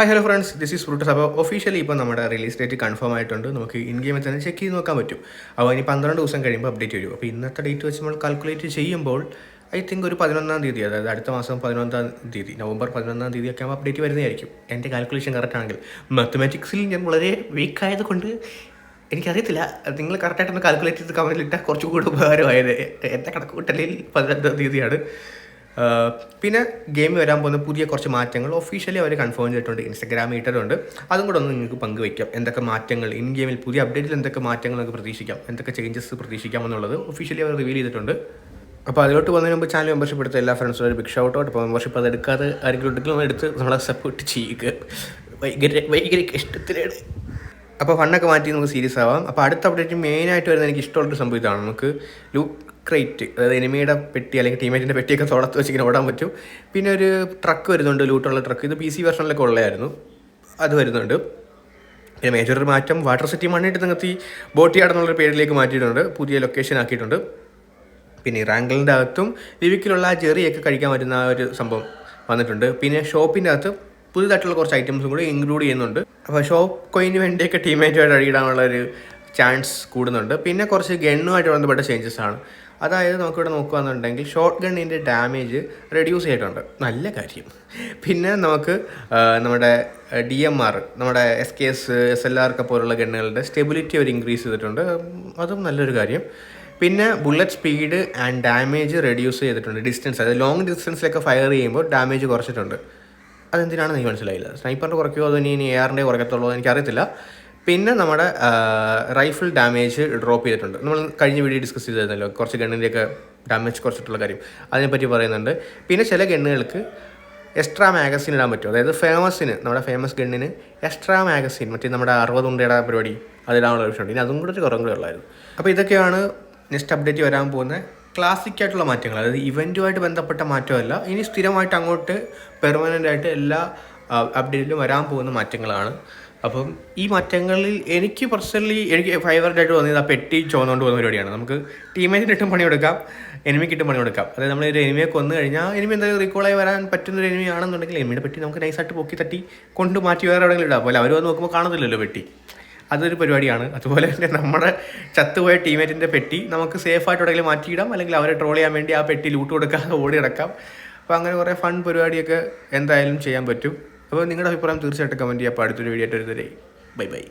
Hi hello friends this is fruits അപ്പോൾ officially ഇപ്പോൾ നമ്മുടെ റിലീസ് ഡേറ്റ് കൺഫേം ആയിട്ടുണ്ട്. നമുക്ക് ഇൻ ഗെയിമിൽ തന്നെ ചെക്ക് ചെയ്ത് നോക്കാൻ പറ്റും. അപ്പോൾ ഇനി പന്ത്രണ്ട് ദിവസം കഴിയുമ്പോൾ അപ്ഡേറ്റ് വരും. അപ്പോൾ ഇന്നത്തെ ഡേറ്റ് വെച്ച് നമ്മൾ കാൽക്കുലേറ്റ് ചെയ്യുമ്പോൾ ഐ തിങ്ക് ഒരു പതിനൊന്നാം തീയതി അതായത് അടുത്ത മാസം പതിനൊന്നാം തീയതി നവംബർ പതിനൊന്നാം തീയതി ഒക്കെ ആകുമ്പോൾ അപ്ഡേറ്റ് വരുന്നതായിരിക്കും. എന്റെ കാൽക്കുലേഷൻ കറക്റ്റ് ആണെങ്കിൽ. മാത്തമാറ്റിക്സിൽ ഞാൻ വളരെ വീക്ക് ആയതുകൊണ്ട് എനിക്കറിയത്തില്ല. നിങ്ങൾ കറക്റ്റായിട്ടൊന്ന് കാൽക്കുലേറ്റ് ചെയ്ത് കമന്റിലിട്ടാൽ കുറച്ചുകൂടി ഉപകാരമായത്. എന്റെ കണക്കുകൂട്ടലിൽ പതിനെട്ടാം തീയതിയാണ്. പിന്നെ ഗെയിം വരാൻ പോകുന്ന പുതിയ കുറച്ച് മാറ്റങ്ങൾ ഒഫീഷ്യലി അവർ കൺഫേം ചെയ്തിട്ടുണ്ട്. ഇൻസ്റ്റഗ്രാം ഇട്ടിട്ടുണ്ട്. അതും കൂടെ ഒന്ന് നിങ്ങൾക്ക് പങ്കുവയ്ക്കാം. എന്തൊക്കെ മാറ്റങ്ങൾ ഇൻ ഗെയിമിൽ പുതിയ അപ്ഡേറ്റിൽ എന്തൊക്കെ മാറ്റങ്ങൾ നമുക്ക് പ്രതീക്ഷിക്കാം എന്തൊക്കെ ചേഞ്ചസ് പ്രതീക്ഷിക്കാം എന്നുള്ളത് ഒഫീഷ്യലി അവർ റിവീൽ ചെയ്തിട്ടുണ്ട്. അപ്പോൾ അതിലോട്ട് പോകുന്നതിന് മുമ്പ് ചാനൽ മെമ്പർഷിപ്പ് എടുത്ത എല്ലാ ഫ്രണ്ട്സും ഒരു ബിഗ് ഷൗട്ട് ഔട്ട് അപ്പോൾ മെമ്പർഷിപ്പ് അത് എടുക്കാതെ ആരെങ്കിലും ഉണ്ടെങ്കിലും എടുത്ത് നമ്മളെ സപ്പോർട്ട് ചെയ്യുക. ഭയങ്കര ഭയങ്കര ഇഷ്ടത്തിലാണ് അപ്പോൾ ഫണ്ണൊക്കെ മാറ്റി നമുക്ക് സീരിയസ് ആവാം. അപ്പോൾ അടുത്ത അപ്ഡേറ്റ് മെയിനായിട്ട് വരുന്നത് എനിക്ക് ഇഷ്ടമുള്ളൊരു സംഭവം ഇതാണ്. നമുക്ക് ലൂക്ക് ക്രേറ്റ് അതായത് എനിമിയുടെ പെട്ടി അല്ലെങ്കിൽ ടീമേറ്റിന്റെ പെട്ടിയൊക്കെ തുടത്ത് വെച്ച് ഇങ്ങനെ ഓടാൻ പറ്റും. പിന്നെ ഒരു ട്രക്ക് വരുന്നുണ്ട് ലൂട്ടുള്ള ട്രക്ക് ഇത് പി സി വെർഷനിലൊക്കെ ഉള്ളതായിരുന്നു. അത് വരുന്നുണ്ട്. പിന്നെ മേജർ ഒരു മാറ്റം. വാട്ടർ സിറ്റി മണ്ണിട്ട് നിങ്ങത്തി ബോട്ടിയാട് എന്നുള്ളൊരു പേരിലേക്ക് മാറ്റിയിട്ടുണ്ട്. പുതിയ ലൊക്കേഷൻ ആക്കിയിട്ടുണ്ട്. പിന്നെ റാങ്കിളിന്റെ അകത്തും ലിവിക്കിലുള്ള ആ ജെറിയൊക്കെ കഴിക്കാൻ പറ്റുന്ന ആ ഒരു സംഭവം വന്നിട്ടുണ്ട്. പിന്നെ ഷോപ്പിന്റെ അകത്ത് പുതിയതായിട്ടുള്ള കുറച്ച് ഐറ്റംസും കൂടി ഇൻക്ലൂഡ് ചെയ്യുന്നുണ്ട്. അപ്പോൾ ഷോപ്പ് കോയിന് വേണ്ടിയൊക്കെ ടീമേറ്റുമായിട്ട് അടിയിടാനുള്ള ഒരു ചാൻസ് കൂടുന്നുണ്ട്. പിന്നെ കുറച്ച് ഗണ്ണുമായിട്ട് ബന്ധപ്പെട്ട ചേഞ്ചസ് ആണ്. അതായത് നമുക്കിവിടെ നോക്കുകയാണെന്നുണ്ടെങ്കിൽ ഷോർട്ട് ഗണ്ണിന്റെ ഡാമേജ് റെഡ്യൂസ് ചെയ്തിട്ടുണ്ട്. നല്ല കാര്യം. പിന്നെ നമുക്ക് നമ്മുടെ ഡി എം ആർ നമ്മുടെ S K S S L R ഒക്കെ പോലുള്ള ഗണ്ണുകളുടെ സ്റ്റെബിലിറ്റി അവർ ഇൻക്രീസ് ചെയ്തിട്ടുണ്ട്. അതും നല്ലൊരു കാര്യം. പിന്നെ bullet speed and damage reduce ചെയ്തിട്ടുണ്ട്. ഡിസ്റ്റൻസ് അതായത് ലോങ് ഡിസ്റ്റൻസിലൊക്കെ ഫയർ ചെയ്യുമ്പോൾ ഡാമേജ് കുറച്ചിട്ടുണ്ട്. അതെന്തിനാണെന്ന് എനിക്ക് മനസ്സിലായില്ല. സ്നൈപ്പറിന്റെ കുറയ്ക്കുമോ അതോ ഇനി എ ആറിന്റെ കുറയ്ക്കത്തുള്ളൂ എനിക്കറിയത്തില്ല. പിന്നെ നമ്മുടെ റൈഫിൾ ഡാമേജ് ഡ്രോപ്പ് ചെയ്തിട്ടുണ്ട്. നമ്മൾ കഴിഞ്ഞ വീഡിയോ ഡിസ്കസ് ചെയ്തായിരുന്നല്ലോ കുറച്ച് ഗണ്ണിന്റെയൊക്കെ ഡാമേജ് കുറച്ചിട്ടുള്ള കാര്യം. അതിനെപ്പറ്റി പറയുന്നുണ്ട്. പിന്നെ ചില ഗണ്ണുകൾക്ക് എക്സ്ട്രാ മാഗസിൻ ഇടാൻ പറ്റും. അതായത് ഫേമസിന് നമ്മുടെ ഫേമസ് ഗണ്ണിന് എക്സ്ട്രാ മാഗസിൻ മറ്റേ നമ്മുടെ അറുപത് ഉണ്ടയുടെ പരിപാടി അതിടാനുള്ള ഓപ്ഷൻ ഉണ്ട്. ഇനി അതും കൂടെ ഒരു കുറവും ഉള്ളായിരുന്നു. അപ്പോൾ ഇതൊക്കെയാണ് നെക്സ്റ്റ് അപ്ഡേറ്റ് വരാൻ പോകുന്ന ക്ലാസിക് ആയിട്ടുള്ള മാറ്റങ്ങൾ അതായത് ഇവന്റുമായിട്ട് ബന്ധപ്പെട്ട മാറ്റമല്ല ഇനി സ്ഥിരമായിട്ട് അങ്ങോട്ട് പെർമനന്റ് ആയിട്ട് എല്ലാ അപ്ഡേറ്റിലും വരാൻ പോകുന്ന മാറ്റങ്ങളാണ്. അപ്പം ഈ മാറ്റങ്ങളിൽ എനിക്ക് പേഴ്സണലി എനിക്ക് ഫേവറേറ്റ് ആയിട്ട് തോന്നിയത് ആ പെട്ടി ചോന്നുകൊണ്ട് പോകുന്ന പരിപാടിയാണ്. നമുക്ക് ടീമേറ്റിന് ഇട്ടും പണിയെടുക്കാം ഇട്ടും പണിയെടുക്കാം. അതായത് നമ്മൾ ഒരു എനിമിയെ കൊന്നു കഴിഞ്ഞാൽ എനിമി എന്തായാലും റീകോളായി വരാൻ പറ്റുന്ന ഒരു എനിമി ആണെന്നുണ്ടെങ്കിൽ എനിമിയുടെ പെട്ടി നമുക്ക് നൈസായിട്ട് പൊക്കി തട്ടി കൊണ്ട് മാറ്റി വേറെ എവിടെയെങ്കിലും ഇടാം. പോലെ അവർ വന്ന് നോക്കുമ്പോൾ കാണത്തില്ലല്ലോ പെട്ടി. അതൊരു പരിപാടിയാണ്. അതുപോലെ തന്നെ നമ്മുടെ ചത്തുപോയ ടീമേറ്റിന്റെ പെട്ടി നമുക്ക് സേഫ് ആയിട്ട് എവിടെയെങ്കിലും മാറ്റിയിടാം. അല്ലെങ്കിൽ അവരെ ട്രോൾ ചെയ്യാൻ വേണ്ടി ആ പെട്ടി ലൂട്ട് കൊടുക്കാതെ ഓടി കിടക്കാം അപ്പോൾ അങ്ങനെ കുറേ ഫൺ പരിപാടിയൊക്കെ എന്തായാലും ചെയ്യാൻ പറ്റും. അപ്പോൾ നിങ്ങളുടെ അഭിപ്രായം തീർച്ചയായിട്ടും കമന്റ് ചെയ്യാം. അപ്പോൾ അടുത്തൊരു വീഡിയോ ആയിട്ട് വരുന്നവരെ ബൈ ബൈ